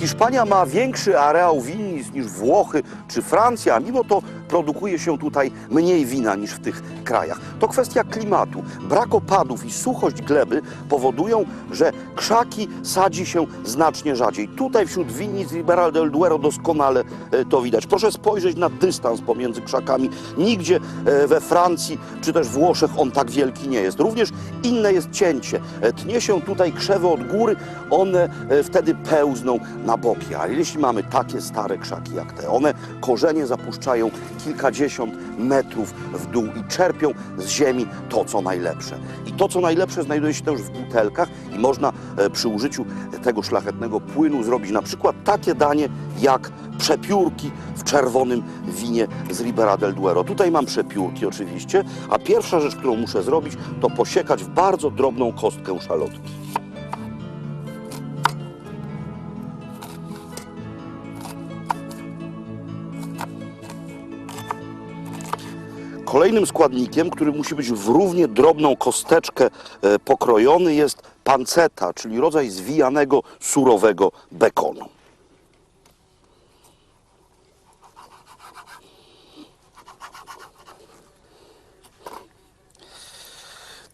Hiszpania ma większy areał winnic niż Włochy czy Francja, mimo to produkuje się tutaj mniej wina niż w tych krajach. To kwestia klimatu. Brak opadów i suchość gleby powodują, że krzaki sadzi się znacznie rzadziej. Tutaj wśród winnic Liberal del Duero doskonale e, to widać. Proszę spojrzeć na dystans pomiędzy krzakami. Nigdzie e, we Francji czy też Włoszech on tak wielki nie jest. Również inne jest cięcie. E, Tnie się tutaj krzewy od góry, one wtedy pełzną na boki. Ale jeśli mamy takie stare krzaki jak te, one korzenie zapuszczają kilkadziesiąt metrów w dół i czerpią z ziemi to, co najlepsze. I to, co najlepsze, znajduje się też w butelkach i można e, przy użyciu tego szlachetnego płynu zrobić na przykład takie danie jak przepiórki w czerwonym winie z Ribera del Duero. Tutaj mam przepiórki oczywiście, a pierwsza rzecz, którą muszę zrobić, to posiekać w bardzo drobną kostkę szalotki. Kolejnym składnikiem, który musi być w równie drobną kosteczkę e, pokrojony jest panceta, czyli rodzaj zwijanego, surowego bekonu.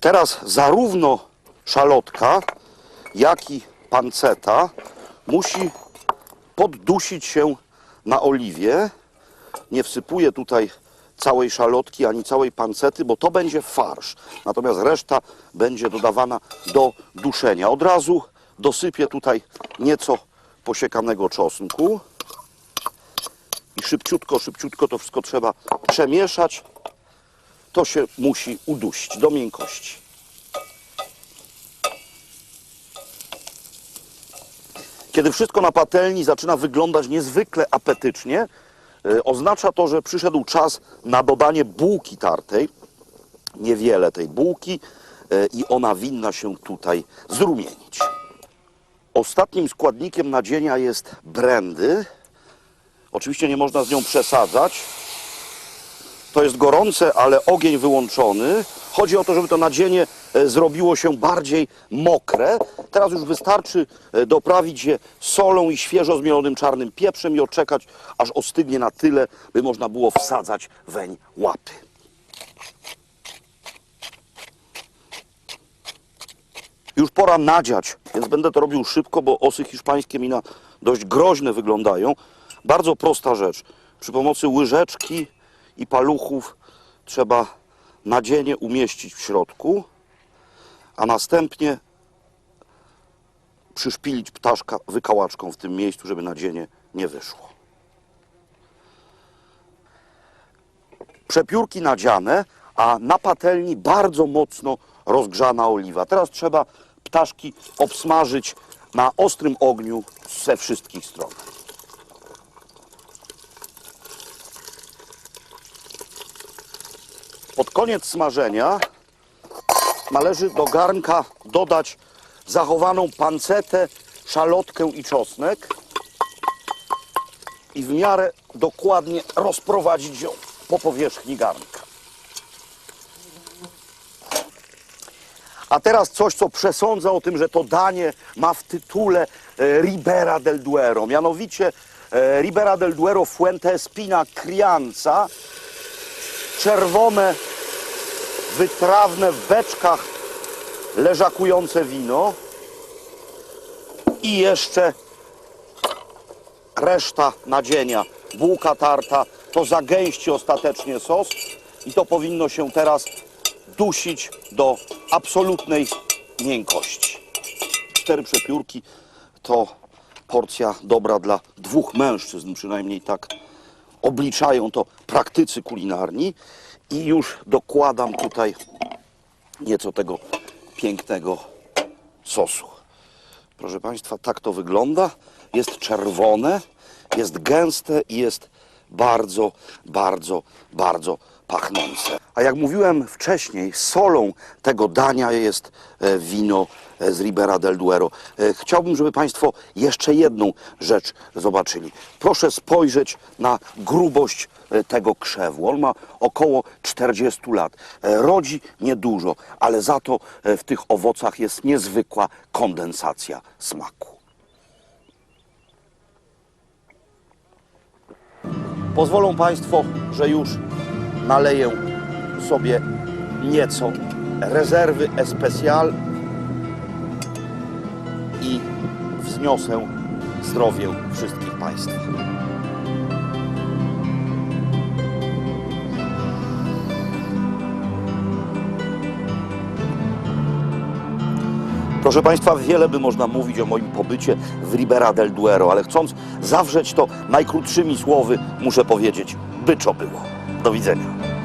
Teraz zarówno szalotka, jak i panceta musi poddusić się na oliwie. Nie wsypuję tutaj całej szalotki ani całej pancety, bo to będzie farsz. Natomiast reszta będzie dodawana do duszenia. Od razu dosypię tutaj nieco posiekanego czosnku. I szybciutko, szybciutko to wszystko trzeba przemieszać. To się musi udusić do miękkości. Kiedy wszystko na patelni zaczyna wyglądać niezwykle apetycznie, oznacza to, że przyszedł czas na dodanie bułki tartej. Niewiele tej bułki e, i ona winna się tutaj zrumienić. Ostatnim składnikiem nadzienia jest brandy. Oczywiście nie można z nią przesadzać. To jest gorące, ale ogień wyłączony. Chodzi o to, żeby to nadzienie e, zrobiło się bardziej mokre. Teraz już wystarczy e, doprawić je solą i świeżo zmielonym czarnym pieprzem i odczekać, aż ostygnie na tyle, by można było wsadzać weń łapy. Już pora nadziać, więc będę to robił szybko, bo osy hiszpańskie mi na dość groźne wyglądają. Bardzo prosta rzecz. Przy pomocy łyżeczki i paluchów trzeba nadzienie umieścić w środku, a następnie przyszpilić ptaszka wykałaczką w tym miejscu, żeby nadzienie nie wyszło. Przepiórki nadziane, a na patelni bardzo mocno rozgrzana oliwa. Teraz trzeba ptaszki obsmażyć na ostrym ogniu ze wszystkich stron. Pod koniec smażenia należy do garnka dodać zachowaną pancetę, szalotkę i czosnek i w miarę dokładnie rozprowadzić ją po powierzchni garnka. A teraz coś, co przesądza o tym, że to danie ma w tytule e, Ribera del Duero. Mianowicie e, Ribera del Duero Fuente Espina Crianza. Czerwone, wytrawne w beczkach leżakujące wino. I jeszcze reszta nadzienia. Bułka tarta, to zagęści ostatecznie sos i to powinno się teraz dusić do absolutnej miękkości. Cztery przepiórki to porcja dobra dla dwóch mężczyzn, przynajmniej tak obliczają to praktycy kulinarni. I już dokładam tutaj nieco tego pięknego sosu. Proszę Państwa, tak to wygląda. Jest czerwone, jest gęste i jest bardzo, bardzo, bardzo pachnące. A jak mówiłem wcześniej, solą tego dania jest e, wino e, z Ribera del Duero. E, Chciałbym, żeby Państwo jeszcze jedną rzecz zobaczyli. Proszę spojrzeć na grubość tego krzewu. On ma około 40 lat. Rodzi niedużo, ale za to w tych owocach jest niezwykła kondensacja smaku. Pozwolą Państwo, że już naleję sobie nieco rezerwy especial i wzniosę zdrowie wszystkich Państwa. Proszę Państwa, wiele by można mówić o moim pobycie w Ribera del Duero, ale chcąc zawrzeć to najkrótszymi słowy, muszę powiedzieć, byczo było. Do widzenia.